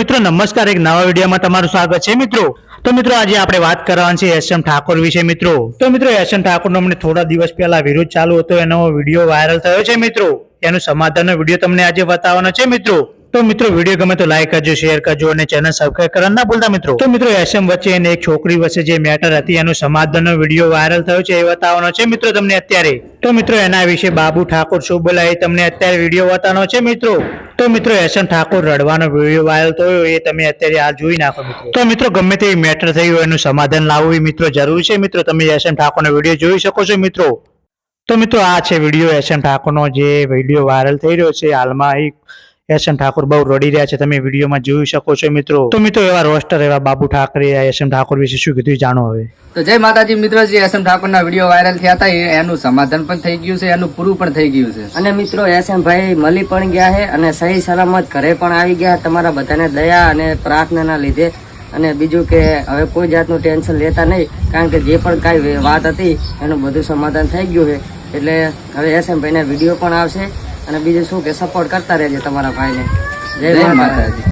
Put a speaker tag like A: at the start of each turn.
A: મિત્રો, નમસ્કાર. એક નવા વિડીયોમાં તમારું સ્વાગત છે મિત્રો. તો મિત્રો, આજે આપણે વાત કરવાની છે એસ ઠાકોર વિશે મિત્રો. તો મિત્રો એસ એમ ઠાકોરનો અમને થોડા દિવસ પહેલા વિરોધ ચાલુ હતો. એનો વીડિયો વાયરલ થયો છે મિત્રો. એનું સમાધાનનો વીડિયો તમને આજે બતાવવાનો છે મિત્રો. તો મિત્રો, વીડિયો ગમે તો લાઈક કરજો, શેર કરજો અને ચેનલ સબસ્ક્રાઈબ કરવા ના ભૂલતા મિત્રો. તો મિત્રો એસએમ વચ્ચે અને એક છોકરી વચ્ચે જે મેટર હતી, એનું સમાધાનનો વીડિયો વાયરલ થયો છે એ બતાવવાનો છે મિત્રો તમને અત્યારે. તો મિત્રો, એના વિશે બાબુ ઠાકોર શું એ તમને અત્યારે વીડિયો બતાવવાનો છે મિત્રો. તો મિત્રો એસએમ ઠાકોર રડવાનો વીડિયો વાયરલ થયો એ તમે અત્યારે આ જોઈ નાખો તો મિત્રો, ગમે તે મેટર થયું હોય એનું સમાધાન લાવવું એ મિત્રો જરૂરી છે મિત્રો. તમે એસએમ ઠાકોરનો વીડિયો જોઈ શકો છો મિત્રો. તો મિત્રો, આ છે વીડિયો એસએમ ઠાકોરનો જે વીડિયો વાયરલ થઈ રહ્યો છે. હાલમાં એક એસએમ ઠાકોર બહુ રડી રહ્યા છે. તમે વિડીયોમાં જોઈ શકો છો મિત્રો. તો મિત્રો એવા રોસ્ટર એવા બાબુ ઠાકરે એસએમ ઠાકોર વિશે શું કીધું જાણો હવે.
B: તો જય માતાજી મિત્રો જે એસ એમ ઠાકોરના વીડિયો વાયરલ થયા હતા. એનું સમાધાન પણ થઈ ગયું છે એનું પૂરું પણ થઈ ગયું છે.
C: અને મિત્રો એસએમ ભાઈ મળી પણ ગયા છે અને સહી સલામત ઘરે પણ આવી ગયા તમારા બધાને દયા અને પ્રાર્થનાના લીધે. અને બીજું કે હવે કોઈ જાતનું ટેન્શન લેતા નહીં કારણ કે જે પણ કાંઈ વાત હતી એનું બધું સમાધાન થઈ ગયું છે. એટલે હવે એસએમ ભાઈના વીડિયો પણ આવશે. અને બીજું શું કે સપોર્ટ કરતા રહેજો તમારા ભાઈને.
B: જય માતાજી.